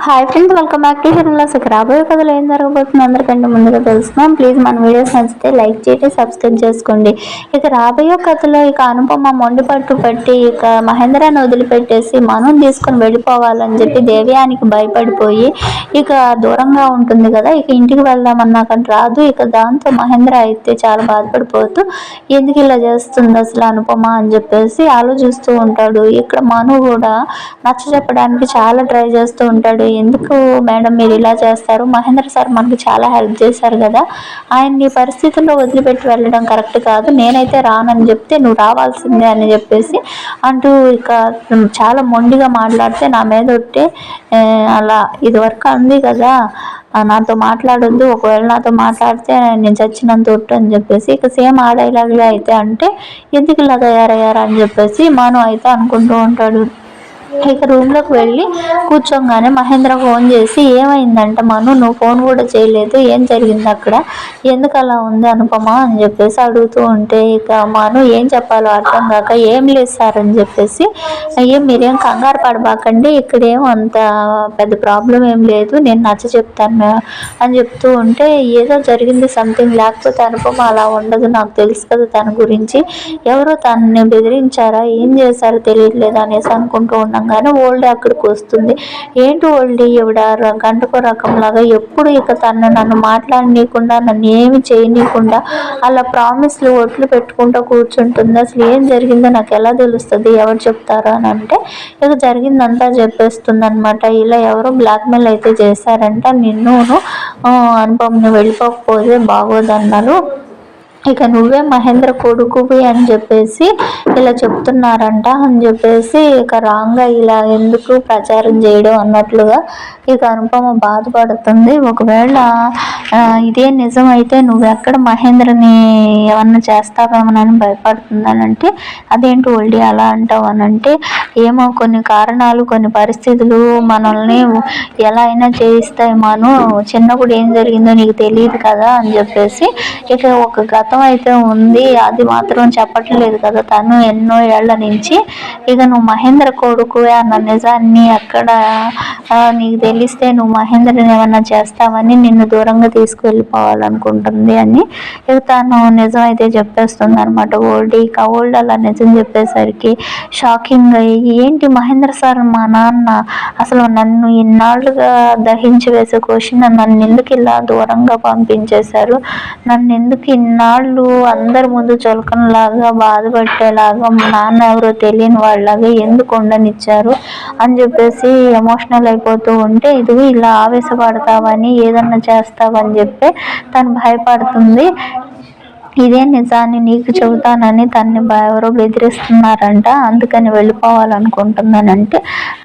Hi friends welcome back to channel ఇక రాబోయే కథలు ఏం జరగబోతుంది అందరికంటే ముందుగా తెలుసుకున్నాం ప్లీజ్ మన వీడియోస్ నచ్చితే లైక్ చేయండి సబ్స్క్రైబ్ చేసుకోండి. ఇక రాబోయే కథలో ఇక అనుపమ మొండి పట్టు పట్టి ఇక మహేంద్రాన్ని వదిలిపెట్టేసి మనం తీసుకొని వెళ్ళిపోవాలని చెప్పి దేవ్యానికి భయపడిపోయి ఇక దూరంగా ఉంటుంది కదా ఇక ఇంటికి వెళ్దామన్నా కానీ రాదు. ఇక దాంతో మహేంద్ర అయితే చాలా బాధపడిపోతూ ఎందుకు ఇలా చేస్తుంది అసలు అనుపమ? అని చెప్పేసి ఆలోచిస్తూ ఉంటాడు. ఇక్కడ మను కూడా నచ్చ చెప్పడానికి చాలా ట్రై చేస్తూ ఉంటాడు. ఎందుకు మేడం మీరు ఇలా చేస్తారు? మహేంద్ర సార్ మనకు చాలా హెల్ప్ చేశారు కదా. ఆయన్ని పరిస్థితుల్లో వదిలిపెట్టి వెళ్ళడం కరెక్ట్ కాదు. నేనైతే రానని చెప్తే నువ్వు రావాల్సిందే అని చెప్పేసి అంటూ ఇక చాలా మొండిగా మాట్లాడితే నా మీద ఒట్టే అలా ఇది వరకు అంది కదా. నాతో మాట్లాడొద్దు. ఒకవేళ నాతో మాట్లాడితే నేను చచ్చినంత ఒట్టు అని చెప్పేసి ఇక సేమ్ ఆ అయితే అంటే ఎందుకు ఇలా తయారయ్యారా? అని చెప్పేసి మనం అయితే అనుకుంటూ ఉంటాడు. ఇక రూమ్లోకి వెళ్ళి కూర్చోగానే మహేంద్ర ఫోన్ చేసి ఏమైందంట మను? నువ్వు ఫోన్ కూడా చేయలేదు. ఏం జరిగింది అక్కడ? ఎందుకు అలా ఉంది అనుపమ? అని చెప్పేసి అడుగుతూ ఉంటే ఇక మను ఏం చెప్పాలో అర్థం కాక ఏం లేదు సార్ అని చెప్పేసి అయ్యే మీరేం కంగారు పడబాకండి. ఇక్కడేం అంత పెద్ద ప్రాబ్లం ఏం లేదు. నేను నచ్చ చెప్తాను అని చెప్తూ ఉంటే ఏదో జరిగింది సంథింగ్. లేకపోతే అనుపమ అలా ఉండదు. నాకు తెలుసు కదా తన గురించి. ఎవరో తనని బెదిరించారా? ఏం చేశారో తెలియట్లేదు అనేసి అనుకుంటూ ఉన్నాం అనగానే ఓల్డ్ అక్కడికి వస్తుంది. ఏంటి ఓల్డ్ ఇవిడ గంటకో రకంలాగా ఎప్పుడు ఇక తను నన్ను మాట్లాడనీయకుండా నన్ను ఏమి చేయనీయకుండా అలా ప్రామిస్లు ఓట్లు పెట్టుకుంటూ కూర్చుంటుంది. అసలు ఏం జరిగిందో నాకు ఎలా తెలుస్తుంది? ఎవరు చెప్తారు అని అంటే ఇక జరిగిందంతా చెప్పేస్తుంది అనమాట ఇలా ఎవరో బ్లాక్మెయిల్ అయితే చేశారంట. నిన్ను అనుపమ్ని వెళ్ళిపోకపోతే బాగోదన్నారు. ఇక నువ్వే మహేంద్ర కొడుకువి అని చెప్పేసి ఇలా చెప్తున్నారంట అని చెప్పేసి ఇక రాంగా ఇలా ఎందుకు ప్రచారం చేయడం అన్నట్లుగా ఇక అనుపమ బాధపడుతుంది. ఒకవేళ ఇదే నిజమైతే నువ్వు ఎక్కడ మహేంద్రని ఏమన్నా చేస్తావేమోనని భయపడుతుందనంటే అదేంటి ఒళ్ళి అలా అంటావు అనంటే ఏమో కొన్ని కారణాలు కొన్ని పరిస్థితులు మనల్ని ఎలా అయినా చేయిస్తాయి మనం. చిన్నప్పుడు ఏం జరిగిందో నీకు తెలియదు కదా అని చెప్పేసి ఇక ఒక గత వ్రతం అయితే ఉంది. అది మాత్రం చెప్పట్లేదు కదా తను ఎన్నో ఏళ్ళ నుంచి. ఇక నువ్వు మహేంద్ర కొడుకు అన్న నిజాన్ని అక్కడ నీకు తెలిస్తే నువ్వు మహేంద్రని ఏమన్నా చేస్తావని నిన్ను దూరంగా తీసుకువెళ్ళిపోవాలనుకుంటుంది అని ఇక తను నిజం అయితే చెప్పేస్తుంది అనమాట ఓల్డ్ ఇక ఓల్డ్ అలా నిజం చెప్పేసరికి షాకింగ్ అయ్యి ఏంటి మహేంద్ర సార్ మా నాన్న అసలు నన్ను ఇన్నాళ్ళుగా దహించి వేసే క్వశ్చన్ నన్ను ఎందుకు ఇలా దూరంగా పంపించేశారు? నన్ను ఎందుకు ఇన్నాళ్ళు వాళ్ళు అందరి ముందు చులకనలాగా బాధపెట్టేలాగా మా నాన్న ఎవరో తెలియని వాళ్ళలాగా ఎందుకు ఉండనిచ్చారు అని చెప్పేసి ఎమోషనల్ అయిపోతూ ఉంటే ఇది ఇలా ఆవేశపడతావని ఏదన్నా చేస్తావని చెప్పి తను భయపడుతుంది. ఇదే నిజాన్ని నీకు చెబుతానని తన్ని ఎవరో బెదిరిస్తున్నారంట. అందుకని వెళ్ళిపోవాలనుకుంటున్నానంటే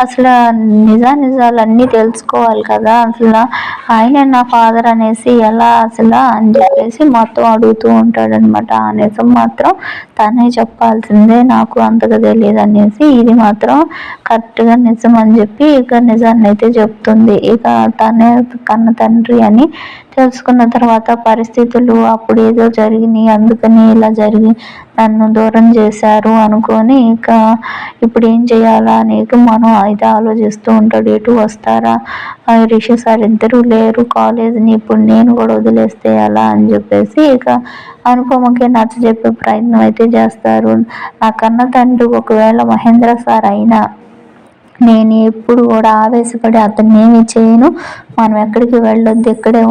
అసలు నిజా నిజాలన్నీ తెలుసుకోవాలి కదా. అసలు ఆయన నా ఫాదర్ అనేసి ఎలా అసలు అని చెప్పేసి మొత్తం అడుగుతూ ఉంటాడనమాట ఆ నిజం మాత్రం తనే చెప్పాల్సిందే నాకు అంతగా తెలియదు అనేసి ఇది మాత్రం కరెక్ట్గా నిజం అని చెప్పి ఇక నిజాన్ని అయితే చెప్తుంది. ఇక తనే కన్న తండ్రి అని తెలుసుకున్న తర్వాత పరిస్థితులు అప్పుడు ఏదో జరిగినాయి. అందుకని ఇలా జరిగి నన్ను దూరం చేశారు అనుకొని ఇక ఇప్పుడు ఏం చేయాలా అనేది మనం అయితే ఆలోచిస్తూ ఉంటాడు. ఎటు వస్తారా? రిషి సార్ ఇద్దరు లేరు. కాలేజీని ఇప్పుడు నేను కూడా వదిలేస్తే ఎలా అని చెప్పేసి ఇక అనుపమకి నచ్చ చెప్పే ప్రయత్నం అయితే చేస్తారు. నా కన్న తండ్రి ఒకవేళ మహేంద్ర సార్ అయినా నేను ఎప్పుడు కూడా ఆవేశపడి అతన్ని ఏమి చేయను. మనం ఎక్కడికి వెళ్ళొద్దు ఇక్కడే